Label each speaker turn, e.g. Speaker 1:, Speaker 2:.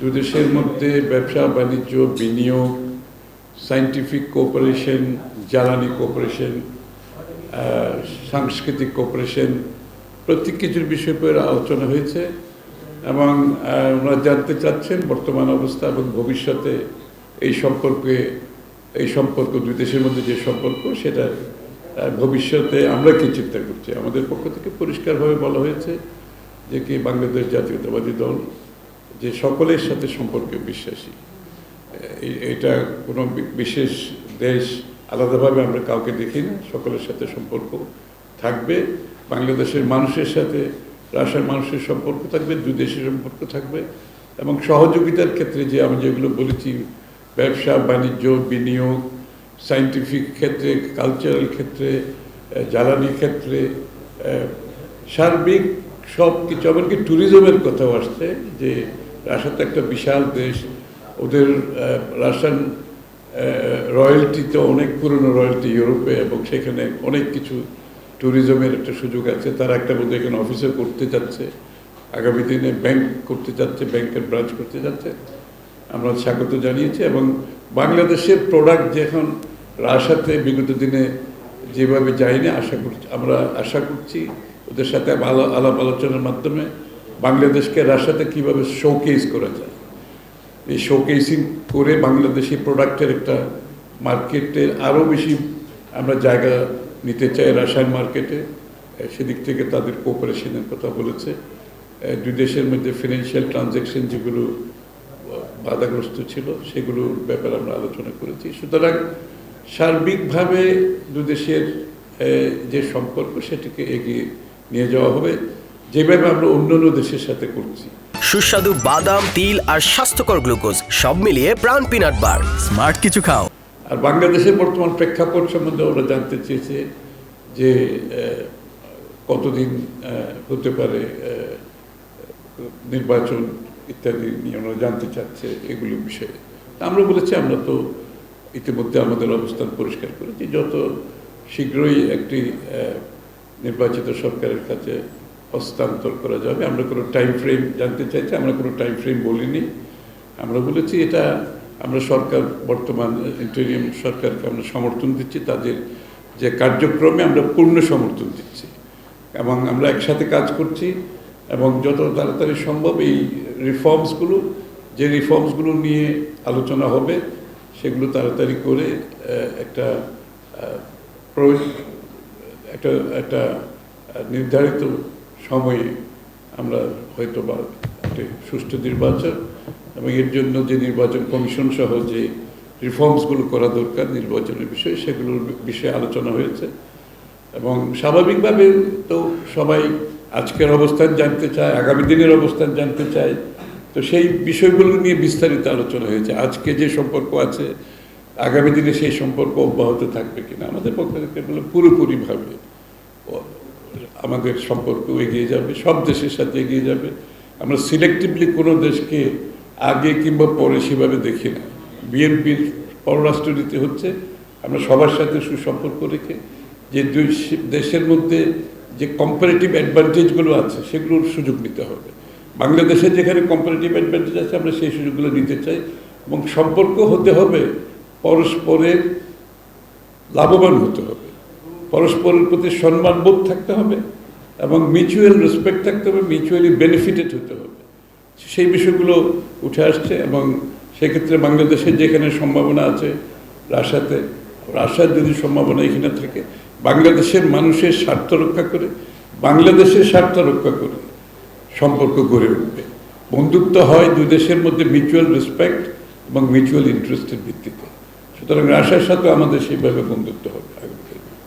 Speaker 1: দু দেশের মধ্যে ব্যবসা, বাণিজ্য, বিনিয়োগ সায়েন্টিফিক কোঅপারেশন জ্বালানি কোঅপারেশন সাংস্কৃতিক কোঅপারেশন প্রত্যেক কিছুর বিষয় আলোচনা হয়েছে এবং ওনারা জানতে চাচ্ছেন বর্তমান অবস্থা এবং ভবিষ্যতে এই সম্পর্কে, এই সম্পর্ক, দুই দেশের মধ্যে যে সম্পর্ক, সেটা ভবিষ্যতে আমরা কি চিন্তা করছি? আমাদের পক্ষ থেকে পরিষ্কারভাবে বলা হয়েছে যে কি বাংলাদেশ জাতীয়তাবাদী দল যে সকলের সাথে সম্পর্কে বিশ্বাসী। এটা কোনো বিশেষ দেশ আলাদাভাবে আমরা কাউকে দেখি না। সকলের সাথে সম্পর্ক থাকবে। বাংলাদেশের মানুষের সাথে, রাশিয়ার মানুষের সম্পর্ক থাকবে, দুই দেশের সম্পর্ক থাকবে। এবং সহযোগিতার ক্ষেত্রে যে আমি যেগুলো বলেছি, ব্যবসা, বাণিজ্য, বিনিয়োগ সায়েন্টিফিক ক্ষেত্রে কালচারাল ক্ষেত্রে জ্বালানি ক্ষেত্রে সার্বিক সব কিছু এমনকি ট্যুরিজমের কথাও আসছে যে রাশিয়া তো একটা বিশাল দেশ, ওদের রাশিয়ান রয়্যালটি তো অনেক পুরনো রয়্যালটি ইউরোপে এবং সেখানে অনেক কিছু ট্যুরিজমের একটা সুযোগ আছে। তারা একটা বোধ এখানে অফিসে করতে যাচ্ছে। আগামী দিনে ব্যাংক করতে যাচ্ছে ব্যাংকের ব্রাঞ্চ করতে যাচ্ছে। আমরা স্বাগত জানিয়েছি এবং বাংলাদেশের প্রোডাক্ট যে এখন রাশাতে বিগত দিনে যেভাবে যায়নি, আশা করছি, আমরা আশা করছি ওদের সাথে আলা- আলাপ আলোচনার মাধ্যমে বাংলাদেশকে রাশাতে কীভাবে শোকেস করা যায়? এই শোকেসিং করে বাংলাদেশি প্রোডাক্টের একটা মার্কেটের আরও বেশি আমরা জায়গা নিতে চাই রাসায়ন মার্কেটে সেদিক থেকে তাদের কোঅপারেশনের কথা বলেছে। দুই দেশের মধ্যে ফিনান্সিয়াল ট্রানজ্যাকশন যেগুলো বাধাগ্রস্ত ছিল, সেগুলোর ব্যাপারে আমরা আলোচনা করেছি। সুতরাং সার্বিকভাবে দুদেশের যে সম্পর্ক, সেটিকে এগিয়ে নিয়ে যাওয়া হবে। যেভাবে আমরা অন্যান্য দেশের সাথে করছি।
Speaker 2: সুস্বাদু বাদাম তিল আর স্বাস্থ্যকর গ্লুকোজ সব মিলিয়ে প্রাণ পিনাট বার।
Speaker 3: স্মার্ট কিছু খাও।
Speaker 1: আর বাংলাদেশের বর্তমান প্রেক্ষাপট সম্বন্ধে ওরা জানতে চেয়েছে যে কতদিন হতে পারে নির্বাচন ইত্যাদি নিয়ে ওরা জানতে চাচ্ছে এগুলো বিষয়ে। আমরা বলেছি আমরা তো ইতিমধ্যে আমাদের অবস্থান পরিষ্কার করেছি। যত শীঘ্রই একটি নির্বাচিত সরকারের কাছে হস্তান্তর করা যাবে। আমরা কোনো টাইম ফ্রেম জানতে চাইছি, আমরা কোনো টাইম ফ্রেম বলিনি। আমরা বলেছি এটা আমরা সরকার, বর্তমান ইন্টেরিয়াম সরকারকে আমরা সমর্থন দিচ্ছি। তাদের যে কার্যক্রমে আমরা পূর্ণ সমর্থন দিচ্ছি। এবং আমরা একসাথে কাজ করছি এবং যত তাড়াতাড়ি সম্ভব এই রিফর্মসগুলো যে রিফর্মসগুলো নিয়ে আলোচনা হবে, সেগুলো তাড়াতাড়ি করে একটা একটা একটা নির্ধারিত সময়ে আমরা হয়তো বা একটি সুষ্ঠু নির্বাচন এবং এর জন্য যে নির্বাচন কমিশন সহ যে রিফর্মসগুলো করা দরকার নির্বাচনের বিষয়ে, সেগুলোর বিষয়ে আলোচনা হয়েছে। এবং স্বাভাবিকভাবে তো সবাই আজকের অবস্থান জানতে চায়, আগামী দিনের অবস্থান জানতে চায়। তো সেই বিষয়গুলো নিয়ে বিস্তারিত আলোচনা হয়েছে। আজকে যে সম্পর্ক আছে, আগামী দিনে সেই সম্পর্ক অব্যাহত থাকবে কিনা, আমাদের পক্ষ থেকে পুরোপুরিভাবে আমাদের সম্পর্ক এগিয়ে যাবে, সব দেশের সাথে এগিয়ে যাবে। আমরা সিলেক্টিভলি কোনো দেশকে আগে কিংবা পরে সেভাবে দেখি না। বিএনপির পররাষ্ট্রনীতি হচ্ছে, আমরা সবার সাথে সুসম্পর্ক রেখে যে দুই দেশের মধ্যে যে কম্পারেটিভ অ্যাডভান্টেজগুলো আছে, সেগুলোর সুযোগ নিতে হবে। বাংলাদেশের যেখানে কম্পারেটিভ অ্যাডভান্টেজ আছে, আমরা সেই সুযোগগুলো নিতে চাই এবং সম্পর্ক হতে হবে, পরস্পরের লাভবান হতে হবে। পরস্পরের প্রতি সম্মানবোধ থাকতে হবে এবং মিউচুয়াল রেসপেক্ট থাকতে হবে মিউচুয়ালি বেনিফিটেড হতে হবে। সেই বিষয়গুলো উঠে আসছে এবং সেক্ষেত্রে বাংলাদেশের যেখানে সম্ভাবনা আছে, রাশিয়াতে, রাশিয়ার যদি সম্ভাবনা এখানে থাকে, বাংলাদেশের মানুষের স্বার্থ রক্ষা করে, বাংলাদেশের স্বার্থ রক্ষা করে সম্পর্ক গড়ে উঠবে। বন্ধুত্ব হয় দুই দেশের মধ্যে মিউচুয়াল রেসপেক্ট এবং মিউচুয়াল ইন্টারেস্টের ভিত্তিতে। সুতরাং রাশিয়ার সাথে আমাদের সেইভাবে বন্ধুত্ব হবে।